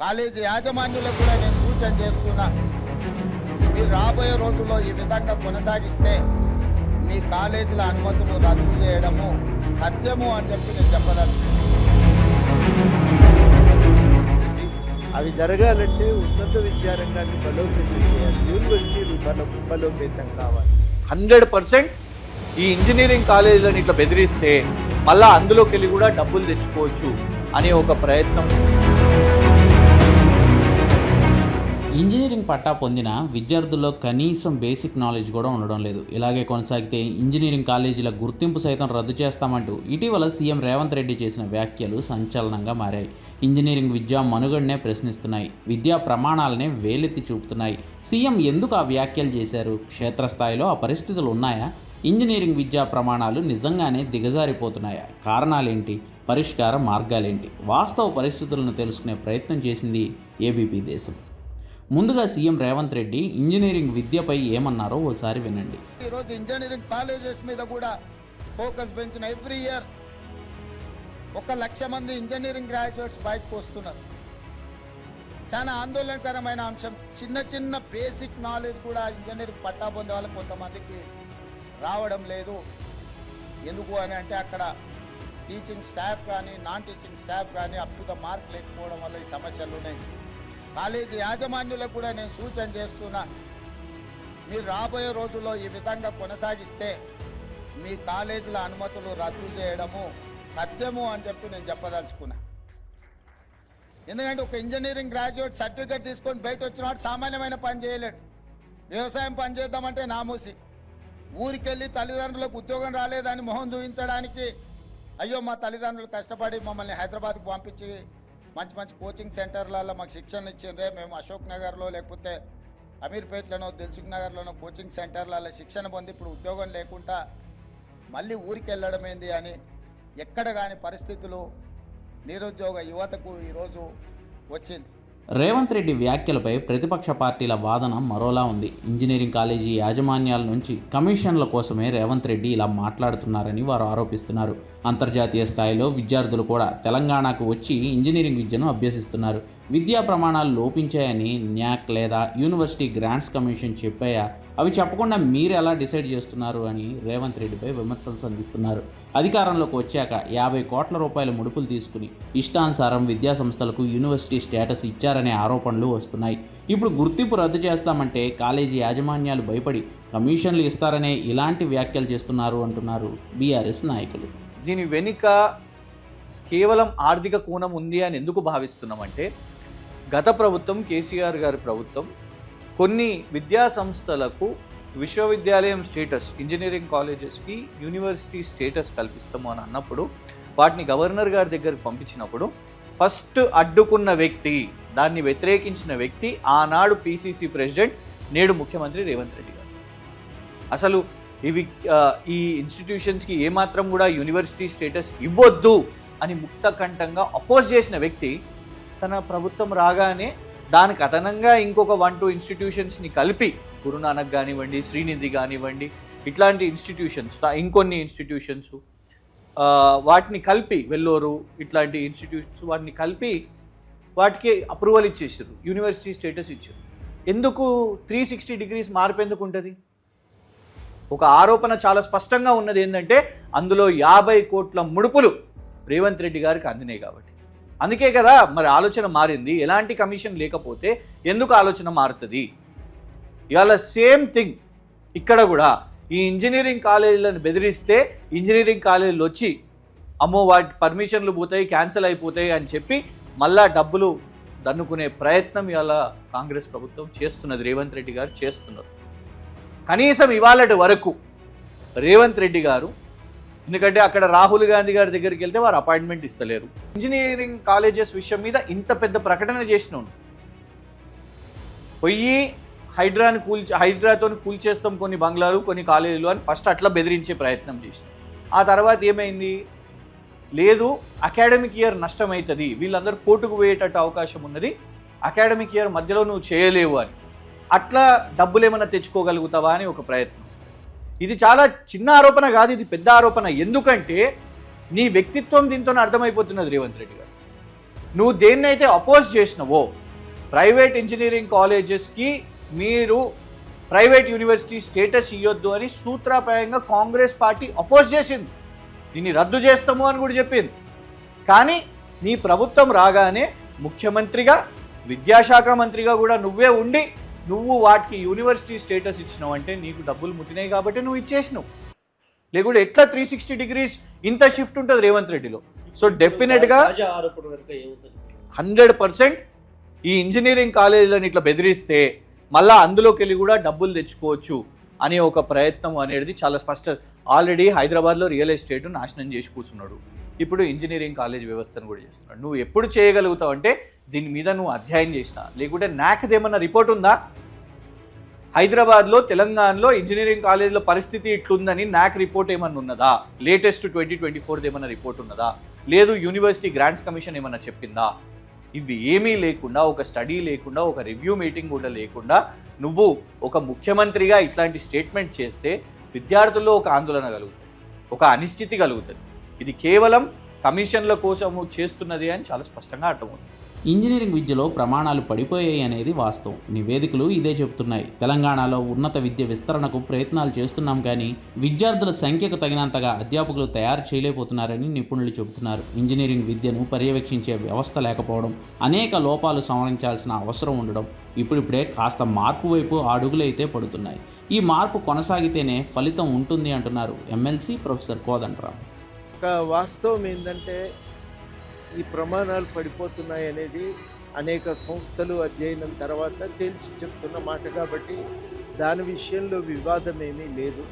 College యాజమాన్యులకు కూడా నేను సూచన చేస్తున్నా. మీరు రాబోయే రోజుల్లో ఈ విధంగా కొనసాగిస్తే మీ కాలేజీల అనుమతులు రద్దు చేయడము సత్యము అని చెప్పి నేను చెప్పదలుచుకున్నాను అవి జరగాలంటే ఉన్నత విద్యారంగాన్ని బలోపేతం చేయాలి. యూనివర్సిటీలు బలో బలోపేతం కావాలి. హండ్రెడ్ పర్సెంట్ ఈ ఇంజనీరింగ్ కాలేజీలను ఇట్లా బెదిరిస్తే మళ్ళా అందులోకి వెళ్ళి కూడా డబ్బులు తెచ్చుకోవచ్చు అనే ఒక ప్రయత్నం. ఇంజనీరింగ్ పట్టా పొందిన విద్యార్థుల్లో కనీసం బేసిక్ నాలెడ్జ్ కూడా ఉండడం లేదు. ఇలాగే కొనసాగితే ఇంజనీరింగ్ కాలేజీల గుర్తింపు సైతం రద్దు చేస్తామంటూ ఇటీవల సీఎం రేవంత్ రెడ్డి చేసిన వ్యాఖ్యలు సంచలనంగా మారాయి. ఇంజనీరింగ్ విద్యా మనుగడనే ప్రశ్నిస్తున్నాయి. విద్యా ప్రమాణాలనే వేలెత్తి చూపుతున్నాయి. సీఎం ఎందుకు ఆ వ్యాఖ్యలు చేశారు? క్షేత్రస్థాయిలో ఆ పరిస్థితులు ఉన్నాయా? ఇంజనీరింగ్ విద్యా ప్రమాణాలు నిజంగానే దిగజారిపోతున్నాయా? కారణాలేంటి? పరిష్కార మార్గాలేంటి? వాస్తవ పరిస్థితులను తెలుసుకునే ప్రయత్నం చేసింది ఏబీపీ దేశం. ముందుగా సీఎం రేవంత్ రెడ్డి ఇంజనీరింగ్ విద్యపై ఏమన్నారో ఓసారి వినండి. ఈరోజు ఇంజనీరింగ్ కాలేజెస్ మీద కూడా ఫోకస్ పెంచిన ఎవ్రీ ఇయర్ ఒక లక్ష మంది ఇంజనీరింగ్ గ్రాడ్యుయేట్స్ బయటకు వస్తున్నారు. చాలా ఆందోళనకరమైన అంశం. చిన్న చిన్న బేసిక్ నాలెడ్జ్ కూడా ఇంజనీరింగ్ పట్టా పొందే వాళ్ళకి కొంతమందికి రావడం లేదు. ఎందుకు అని అంటే అక్కడ టీచింగ్ స్టాఫ్ కానీ నాన్ టీచింగ్ స్టాఫ్ కానీ అప్ టు ద మార్క్ లేకపోవడం వల్ల ఈ సమస్యలు ఉన్నాయి. కాలేజీ యాజమాన్యులకు కూడా నేను సూచన చేస్తున్నా. మీరు రాబోయే రోజుల్లో ఈ విధంగా కొనసాగిస్తే మీ కాలేజీల అనుమతులు రద్దు చేయడము సత్యము అని చెప్పి నేను చెప్పదలుచుకున్నా. ఎందుకంటే ఒక ఇంజనీరింగ్ గ్రాడ్యుయేట్ సర్టిఫికేట్ తీసుకొని బయట వచ్చినవాడు సామాన్యమైన పని చేయలేడు. వ్యవసాయం పని చేద్దామంటే నామూసి. ఊరికెళ్ళి తల్లిదండ్రులకు ఉద్యోగం రాలేదని మొహం చూపించడానికి అయ్యో మా తల్లిదండ్రులు కష్టపడి మమ్మల్ని హైదరాబాద్కు పంపించి మంచి మంచి కోచింగ్ సెంటర్లలో మాకు శిక్షణ ఇచ్చిండ్రే. మేము అశోక్ నగర్లో లేకపోతే అమీర్పేట్లోనో దిల్సుఖ్ నగర్లోనో కోచింగ్ సెంటర్లలో శిక్షణ పొంది ఇప్పుడు ఉద్యోగం లేకుండా మళ్ళీ ఊరికి వెళ్ళడం ఏంది అని ఎక్కడ కాని పరిస్థితులు నిరుద్యోగ యువతకు ఈరోజు వచ్చింది. రేవంత్ రెడ్డి వ్యాఖ్యలపై ప్రతిపక్ష పార్టీల వాదన మరోలా ఉంది. ఇంజనీరింగ్ కాలేజీ యాజమాన్యాల నుంచి కమిషన్ల కోసమే రేవంత్ రెడ్డి ఇలా మాట్లాడుతున్నారని వారు ఆరోపిస్తున్నారు. అంతర్జాతీయ స్థాయిలో విద్యార్థులు కూడా తెలంగాణకు వచ్చి ఇంజనీరింగ్ విద్యను అభ్యసిస్తున్నారు. విద్యా ప్రమాణాలు లోపించాయని న్యాక్ లేదా యూనివర్సిటీ గ్రాంట్స్ కమిషన్ చెప్పాయా? అవి చెప్పకుండా మీరు ఎలా డిసైడ్ చేస్తున్నారు అని రేవంత్ రెడ్డిపై విమర్శలు సంధిస్తున్నారు. అధికారంలోకి వచ్చాక యాభై కోట్ల రూపాయల ముడుపులు తీసుకుని ఇష్టానుసారం విద్యా సంస్థలకు యూనివర్సిటీ స్టేటస్ ఇచ్చారనే ఆరోపణలు వస్తున్నాయి. ఇప్పుడు గుర్తింపు రద్దు చేస్తామంటే కాలేజీ యాజమాన్యాలు భయపడి కమిషన్లు ఇస్తారనే ఇలాంటి వ్యాఖ్యలు చేస్తున్నారు అంటున్నారు బీఆర్ఎస్ నాయకులు. దీని వెనుక కేవలం ఆర్థిక కోణం ఉంది అని ఎందుకు భావిస్తున్నామంటే గత ప్రభుత్వం కేసీఆర్ గారి ప్రభుత్వం కొన్ని విద్యా సంస్థలకు విశ్వవిద్యాలయం స్టేటస్ ఇంజనీరింగ్ కాలేజెస్కి యూనివర్సిటీ స్టేటస్ కల్పిస్తాము అని అన్నప్పుడు వాటిని గవర్నర్ గారి దగ్గరికి పంపించినప్పుడు ఫస్ట్ అడ్డుకున్న వ్యక్తి దాన్ని వ్యతిరేకించిన వ్యక్తి ఆనాడు పిసిసి ప్రెసిడెంట్ నేడు ముఖ్యమంత్రి రేవంత్ రెడ్డి గారు. అసలు ఇవి ఈ ఇన్స్టిట్యూషన్స్కి ఏమాత్రం కూడా యూనివర్సిటీ స్టేటస్ ఇవ్వద్దు అని ముక్తకంఠంగా అపోజ్ చేసిన వ్యక్తి తన ప్రభుత్వం రాగానే దానికి అదనంగా ఇంకొక వన్ టూ ఇన్స్టిట్యూషన్స్ని కలిపి గురునానక్ కానివ్వండి శ్రీనిధి కానివ్వండి ఇట్లాంటి ఇన్స్టిట్యూషన్స్ ఇంకొన్ని ఇన్స్టిట్యూషన్స్ వాటిని కలిపి వెల్లోరు ఇట్లాంటి ఇన్స్టిట్యూట్స్ వాటిని కలిపి వాటికి అప్రూవల్ ఇచ్చేసారు యూనివర్సిటీ స్టేటస్ ఇచ్చారు. ఎందుకు త్రీ సిక్స్టీ డిగ్రీస్ మార్పు ఎందుకు ఉంటుంది? ఒక ఆరోపణ చాలా స్పష్టంగా ఉన్నది ఏంటంటే అందులో యాభై కోట్ల ముడుపులు రేవంత్ రెడ్డి గారికి అందినాయి కాబట్టి. అందుకే కదా మరి ఆలోచన మారింది. ఎలాంటి కమిషన్ లేకపోతే ఎందుకు ఆలోచన మారుతుంది? ఇవాళ సేమ్ థింగ్. ఇక్కడ కూడా ఈ ఇంజనీరింగ్ కాలేజీలను బెదిరిస్తే ఇంజనీరింగ్ కాలేజీలు వచ్చి అమ్మో వాటి పర్మిషన్లు పోతాయి క్యాన్సిల్ అయిపోతాయి అని చెప్పి మళ్ళా డబ్బులు దన్నుకునే ప్రయత్నం ఇవాళ కాంగ్రెస్ ప్రభుత్వం చేస్తున్నది. రేవంత్ రెడ్డి గారు చేస్తున్నారు. కనీసం ఇవాళటి వరకు రేవంత్ రెడ్డి గారు ఎందుకంటే అక్కడ రాహుల్ గాంధీ గారి దగ్గరికి వెళ్తే వారు అపాయింట్మెంట్ ఇస్తలేరు. ఇంజనీరింగ్ కాలేజెస్ విషయం మీద ఇంత పెద్ద ప్రకటన చేసిన పొయ్యి హైడ్రాని కూల్చి హైడ్రాతో కూల్చేస్తాం కొన్ని బంగ్లాలు కొన్ని కాలేజీలు అని ఫస్ట్ అట్లా బెదిరించే ప్రయత్నం చేసిన. ఆ తర్వాత ఏమైంది? లేదు అకాడమిక్ ఇయర్ నష్టమవుతుంది వీళ్ళందరూ కోర్టుకు పోయేటట్టు అవకాశం ఉన్నది. అకాడమిక్ ఇయర్ మధ్యలో నువ్వు చేయలేవు అని. అట్లా డబ్బులు ఏమైనా తెచ్చుకోగలుగుతావా అని ఒక ప్రయత్నం. ఇది చాలా చిన్న ఆరోపణ కాదు ఇది పెద్ద ఆరోపణ. ఎందుకంటే నీ వ్యక్తిత్వం దీంతో అర్థమైపోతున్నది రేవంత్ రెడ్డి గారు. నువ్వు దేన్నైతే అపోజ్ చేసినవో ప్రైవేట్ ఇంజనీరింగ్ కాలేజెస్కి మీరు ప్రైవేట్ యూనివర్సిటీ స్టేటస్ ఇవ్వద్దు అని సూత్రప్రాయంగా కాంగ్రెస్ పార్టీ అపోజ్ చేసింది. దీన్ని రద్దు చేస్తాము అని కూడా చెప్పింది. కానీ నీ ప్రభుత్వం రాగానే ముఖ్యమంత్రిగా విద్యాశాఖ మంత్రిగా కూడా నువ్వే ఉండి నువ్వు వాటికి యూనివర్సిటీ స్టేటస్ ఇచ్చినావు అంటే నీకు డబ్బులు ముట్టినాయి కాబట్టి నువ్వు ఇచ్చేసినావు. లేకుంటే ఎట్లా త్రీ సిక్స్టీ డిగ్రీస్ ఇంత షిఫ్ట్ ఉంటుంది రేవంత్ రెడ్డిలో? సో డెఫినెట్గా హండ్రెడ్ పర్సెంట్ ఈ ఇంజనీరింగ్ కాలేజీలను ఇట్లా బెదిరిస్తే మళ్ళా అందులోకి వెళ్ళి కూడా డబ్బులు తెచ్చుకోవచ్చు అనే ఒక ప్రయత్నం అనేది చాలా స్పష్ట. ఆల్రెడీ హైదరాబాద్లో రియల్ ఎస్టేట్ నాశనం చేసి కూర్చున్నాడు. ఇప్పుడు ఇంజనీరింగ్ కాలేజ్ వ్యవస్థను కూడా చేస్తున్నాడు. నువ్వు ఎప్పుడు చేయగలుగుతావు అంటే దీని మీద నువ్వు అధ్యయనం చేసినా లేకుంటే నాకదేమన్నా రిపోర్ట్ ఉందా? హైదరాబాద్లో తెలంగాణలో ఇంజనీరింగ్ కాలేజ్లో పరిస్థితి ఇట్లుందని నాక్ రిపోర్ట్ ఏమన్నా ఉన్నదా? లేటెస్ట్ ట్వంటీ ట్వంటీ ఫోర్ది ఏమన్నా రిపోర్ట్ ఉన్నదా? లేదు యూనివర్సిటీ గ్రాంట్స్ కమిషన్ ఏమన్నా చెప్పిందా? ఇవి ఏమీ లేకుండా ఒక స్టడీ లేకుండా ఒక రివ్యూ మీటింగ్ కూడా లేకుండా నువ్వు ఒక ముఖ్యమంత్రిగా ఇట్లాంటి స్టేట్మెంట్ చేస్తే విద్యార్థుల్లో ఒక ఆందోళన కలుగుతుంది. ఒక అనిశ్చితి కలుగుతుంది. ఇది కేవలం కమిషన్ల కోసము చేస్తున్నది అని చాలా స్పష్టంగా అర్థమవుతుంది. ఇంజనీరింగ్ విద్యలో ప్రమాణాలు పడిపోయాయి అనేది వాస్తవం. నివేదికలు ఇదే చెబుతున్నాయి. తెలంగాణలో ఉన్నత విద్య విస్తరణకు ప్రయత్నాలు చేస్తున్నాం కానీ విద్యార్థుల సంఖ్యకు తగినంతగా అధ్యాపకులు తయారు చేయలేకపోతున్నారని నిపుణులు చెబుతున్నారు. ఇంజనీరింగ్ విద్యను పర్యవేక్షించే వ్యవస్థ లేకపోవడం అనేక లోపాలు సవరించాల్సిన అవసరం ఉండడం ఇప్పుడిప్పుడే కాస్త మార్పు వైపు అడుగులైతే పడుతున్నాయి. ఈ మార్పు కొనసాగితేనే ఫలితం ఉంటుంది అంటున్నారు ఎమ్మెల్సీ ప్రొఫెసర్ కోదండరావు ఒక వాస్తవం ఏంటంటే ఈ ప్రమాణాలు పడిపోతున్నాయి అనేది అనేక సంస్థలు అధ్యయనం తర్వాత తేల్చి చెప్తున్న మాట కాబట్టి దాని విషయంలో వివాదం ఏమీ లేదు.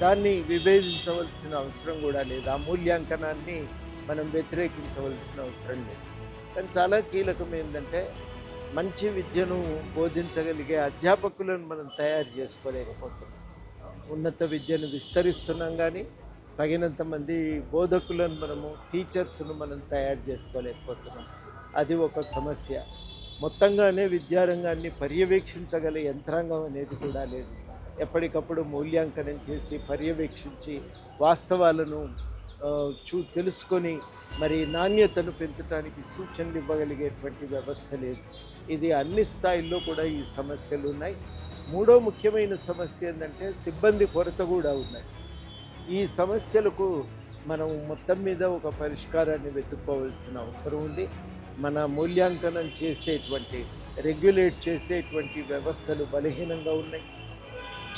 దాన్ని విభేదించవలసిన అవసరం కూడా లేదు. ఆ మూల్యాంకనాన్ని మనం వ్యతిరేకించవలసిన అవసరం లేదు. కానీ చాలా కీలకం ఏంటంటే మంచి విద్యను బోధించగలిగే అధ్యాపకులను మనం తయారు చేసుకోలేకపోతున్నాం. ఉన్నత విద్యను విస్తరిస్తున్నాం కానీ తగినంత మంది బోధకులను మనము టీచర్స్ను మనం తయారు చేసుకోలేకపోతున్నాం. అది ఒక సమస్య. మొత్తంగానే విద్యారంగాన్ని పర్యవేక్షించగల యంత్రాంగం అనేది కూడా లేదు. ఎప్పటికప్పుడు మూల్యాంకనం చేసి పర్యవేక్షించి వాస్తవాలను చూ తెలుసుకొని మరి నాణ్యతను పెంచడానికి సూచనలు ఇవ్వగలిగేటువంటి వ్యవస్థ లేదు. ఇది అన్ని స్థాయిల్లో కూడా ఈ సమస్యలు ఉన్నాయి. మూడో ముఖ్యమైన సమస్య ఏంటంటే సిబ్బంది కొరత కూడా ఉన్నాయి. ఈ సమస్యలకు మనం మొత్తం మీద ఒక పరిష్కారాన్ని వెతుక్కోవాల్సిన అవసరం ఉంది. మన మూల్యాంకనం చేసేటువంటి రెగ్యులేట్ చేసేటువంటి వ్యవస్థలు బలహీనంగా ఉన్నాయి.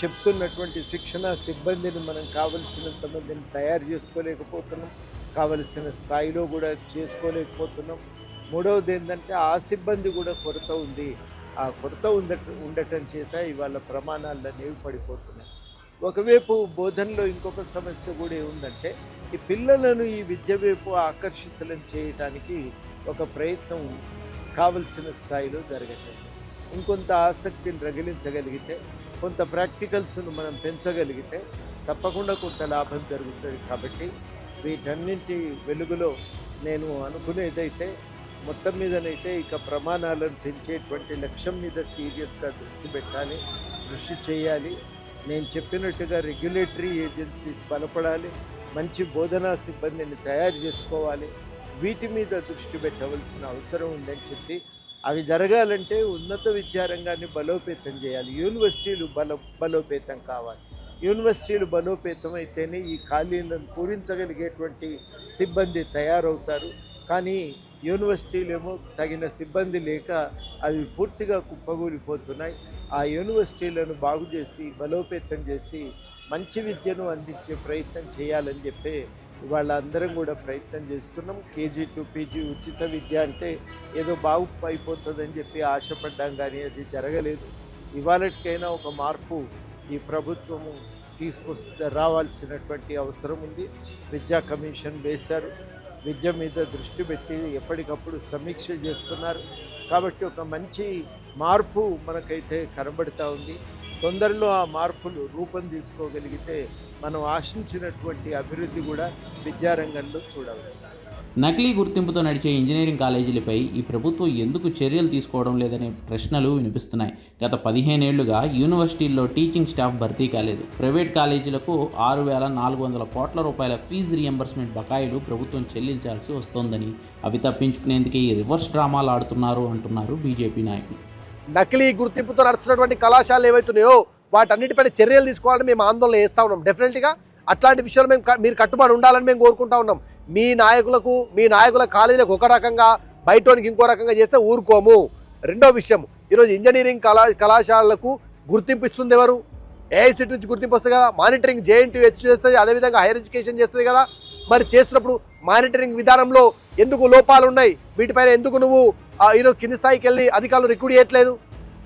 చెప్తున్నటువంటి శిక్షణ సిబ్బందిని మనం కావలసినంత మందిని తయారు చేసుకోలేకపోతున్నాం. కావలసిన స్థాయిలో కూడా చేసుకోలేకపోతున్నాం. మూడవది ఏంటంటే ఆ సిబ్బంది కూడా కొరత ఉంది. ఆ కొరత ఉండ ఉండటం చేత ఇవాళ ప్రమాణాలు అనేవి పడిపోతున్నాయి. ఒకవైపు బోధనలో ఇంకొక సమస్య కూడా ఏముందంటే ఈ పిల్లలను ఈ విద్య వైపు ఆకర్షితులను చేయడానికి ఒక ప్రయత్నం కావలసిన స్థాయిలో జరగట్లేదు ఇంకొంత ఆసక్తిని రగిలించగలిగితే కొంత ప్రాక్టికల్స్ను మనం పెంచగలిగితే తప్పకుండా కొంత లాభం జరుగుతుంది కాబట్టి వీటన్నింటి వెలుగులో నేను అనుకునేదైతే మొత్తం మీదనైతే ఇక ప్రమాణాలను పెంచేటువంటి లక్ష్యం మీద సీరియస్గా దృష్టి పెట్టాలి కృషి చేయాలి. నేను చెప్పినట్టుగా రెగ్యులేటరీ ఏజెన్సీస్ బలపడాలి మంచి బోధనా సిబ్బందిని తయారు చేసుకోవాలి వీటి మీద దృష్టి పెట్టవలసిన అవసరం ఉందని చెప్పి అవి జరగాలంటే ఉన్నత విద్యారంగాన్ని బలోపేతం చేయాలి. యూనివర్సిటీలు బల బలోపేతం కావాలి. యూనివర్సిటీలు బలోపేతం అయితేనే ఈ ఖాళీలను పూరించగలిగేటువంటి సిబ్బంది తయారవుతారు. కానీ యూనివర్సిటీలు ఏమో తగిన సిబ్బంది లేక అవి పూర్తిగా కుప్పగూలిపోతున్నాయి ఆ యూనివర్సిటీలను బాగు చేసి బలోపేతం చేసి మంచి విద్యను అందించే ప్రయత్నం చేయాలని చెప్పి ఇవాళ అందరం కూడా ప్రయత్నం చేస్తున్నాం. కేజీ టు పీజీ ఉచిత విద్య అంటే ఏదో బాగు అయిపోతుందని చెప్పి ఆశపడ్డాం కానీ అది జరగలేదు. ఇవాళకైనా ఒక మార్పు ఈ ప్రభుత్వము తీసుకొస్తే రావాల్సినటువంటి అవసరం ఉంది. విద్యా కమిషన్ వేశారు. విద్య మీద దృష్టి పెట్టి ఎప్పటికప్పుడు సమీక్ష చేస్తున్నారు. కాబట్టి ఒక మంచి మార్పు మనకైతే కనబడుతూ ఉంది. తొందరలో ఆ మార్పులు రూపం తీసుకోగలిగితే మనం ఆశించినటువంటి అభివృద్ధి కూడా విద్యారంగంలో చూడవచ్చు. నకిలీ గుర్తింపుతో నడిచే ఇంజనీరింగ్ కాలేజీలపై ఈ ప్రభుత్వం ఎందుకు చర్యలు తీసుకోవడం లేదనే ప్రశ్నలు వినిపిస్తున్నాయి. గత పదిహేనేళ్ళుగా యూనివర్సిటీల్లో టీచింగ్ స్టాఫ్ భర్తీ కాలేదు. ప్రైవేట్ కాలేజీలకు ఆరు వేల నాలుగు వందల కోట్ల రూపాయల ఫీజు రియంబర్స్మెంట్ బకాయిలు ప్రభుత్వం చెల్లించాల్సి వస్తోందని అవి తప్పించుకునేందుకే ఈ రివర్స్ డ్రామాలు ఆడుతున్నారు అంటున్నారు బీజేపీ నాయకులు. నకిలీ గుర్తింపుతో నడుస్తున్నటువంటి కళాశాలలు ఏవైతున్నాయో వాటన్నిటిపైన చర్యలు తీసుకోవాలని మేము ఆందోళన చేస్తూ ఉన్నాం. డెఫినెట్గా అట్లాంటి విషయాలు మేము మీరు కట్టుబడి ఉండాలని మేము కోరుకుంటా ఉన్నాం. మీ నాయకులకు మీ నాయకుల కాలేజీలకు ఒక రకంగా బయటోనికి ఇంకో రకంగా చేస్తే ఊరుకోము. రెండో విషయం ఈరోజు ఇంజనీరింగ్ కళా కళాశాలలకు గుర్తింపు ఇస్తుంది ఎవరు ఏఐసిటి నుంచి గుర్తింపు వస్తుంది కదా. మానిటరింగ్ జేఎన్టీ హెచ్ చేస్తుంది అదేవిధంగా హైయర్ ఎడ్యుకేషన్ చేస్తుంది కదా. మరి చేసినప్పుడు మానిటరింగ్ విధానంలో ఎందుకు లోపాలు ఉన్నాయి వీటిపైన ఎందుకు నువ్వు ఆ, ఈరోజు కింది స్థాయికి వెళ్ళి అధికారులు రిక్రూట్ చేయట్లేదు?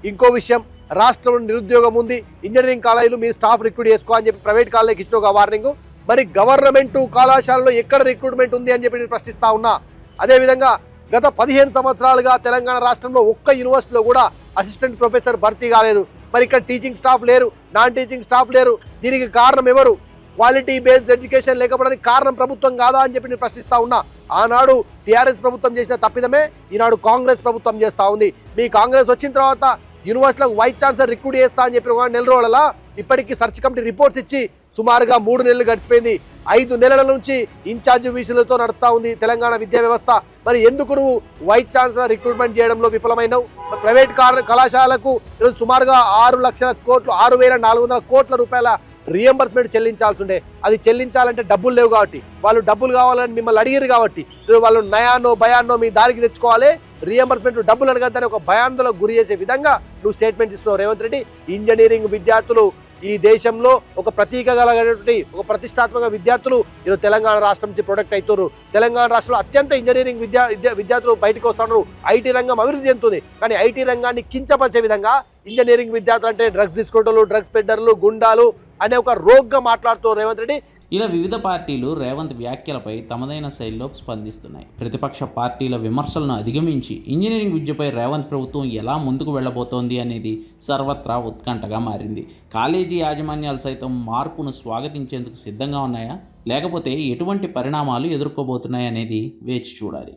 ఇంకో విషయం రాష్ట్రంలో నిరుద్యోగం ఉంది. ఇంజనీరింగ్ కాలేజీలు మీ స్టాఫ్ రిక్రూట్ చేసుకో అని చెప్పి ప్రైవేట్ కాలేజీకి ఇచ్చిన ఒక వార్నింగ్ మరి గవర్నమెంట్ కళాశాలలో ఎక్కడ రిక్రూట్మెంట్ ఉంది అని చెప్పి నేను ప్రశ్నిస్తా ఉన్నా. అదేవిధంగా గత పదిహేను సంవత్సరాలుగా తెలంగాణ రాష్ట్రంలో ఒక్క యూనివర్సిటీలో కూడా అసిస్టెంట్ ప్రొఫెసర్ భర్తీ కాలేదు. మరి ఇక్కడ టీచింగ్ స్టాఫ్ లేరు నాన్ టీచింగ్ స్టాఫ్ లేరు. దీనికి కారణం ఎవరు? క్వాలిటీ బేస్డ్ ఎడ్యుకేషన్ లేకపోవడానికి కారణం ప్రభుత్వం కాదా అని చెప్పి నేను ప్రశ్నిస్తా ఉన్నా. ఆనాడు టీఆర్ఎస్ ప్రభుత్వం చేసిన తప్పిదమే ఈనాడు కాంగ్రెస్ ప్రభుత్వం చేస్తా ఉంది. మీ కాంగ్రెస్ వచ్చిన తర్వాత యూనివర్సిటీలకు వైస్ ఛాన్సలర్ రిక్రూట్ చేస్తా అని చెప్పి నెల రోజుల ఇప్పటికీ సర్చ్ కమిటీ రిపోర్ట్స్ ఇచ్చి సుమారుగా మూడు నెలలు గడిచిపోయింది. ఐదు నెలల నుంచి ఇన్ఛార్జ్ విషయాలతో నడుస్తూ ఉంది తెలంగాణ విద్యా వ్యవస్థ. మరి ఎందుకు నువ్వు వైస్ ఛాన్సలర్ రిక్రూట్మెంట్ చేయడంలో విఫలమైనవు? ప్రైవేట్ కళాశాలకు ఈరోజు సుమారుగా ఆరు లక్షల కోట్లు ఆరు వేల నాలుగు వందల కోట్ల రూపాయల రియంబర్స్మెంట్ చెల్లించాల్సి ఉండే అది చెల్లించాలంటే డబ్బులు లేవు కాబట్టి. వాళ్ళు డబ్బులు కావాలని మిమ్మల్ని అడిగారు కాబట్టి. వాళ్ళు నయానో భయాన్నో మీ దారికి తెచ్చుకోవాలి. రియంబర్స్మెంట్ డబ్బులు అడగద్దని ఒక భయాందోళన గురి చేసే విధంగా నువ్వు స్టేట్మెంట్ ఇస్తున్నావు రేవంత్ రెడ్డి. ఇంజనీరింగ్ విద్యార్థులు ఈ దేశంలో ఒక ప్రతీక కలిగినటువంటి ఒక ప్రతిష్టాత్మక విద్యార్థులు ఈరోజు తెలంగాణ రాష్ట్రం నుంచి ప్రొడక్ట్ అవుతున్నారు తెలంగాణ రాష్ట్రంలో అత్యంత ఇంజనీరింగ్ విద్యా విద్యార్థులు బయటకు వస్తున్నారు. ఐటీ రంగం అభివృద్ధి చెందుతుంది. కానీ ఐటీ రంగాన్ని కించపరిచే విధంగా ఇంజనీరింగ్ విద్యార్థులు అంటే డ్రగ్స్ తీసుకుంటారు డ్రగ్స్ పెడ్డర్లు గుండాలు అనే ఒక రోగ్గా మాట్లాడుతూ రేవంత్ రెడ్డి. ఇలా వివిధ పార్టీలు రేవంత్ వ్యాఖ్యలపై తమదైన శైలిలో స్పందిస్తున్నాయి. ప్రతిపక్ష పార్టీల విమర్శలను అధిగమించి ఇంజనీరింగ్ విద్యపై రేవంత్ ప్రభుత్వం ఎలా ముందుకు వెళ్ళబోతోంది అనేది సర్వత్రా ఉత్కంఠగా మారింది. కాలేజీ యాజమాన్యాలు సైతం మార్పును స్వాగతించేందుకు సిద్ధంగా ఉన్నాయా? లేకపోతే ఎటువంటి పరిణామాలు ఎదుర్కోబోతున్నాయనేది వేచి చూడాలి.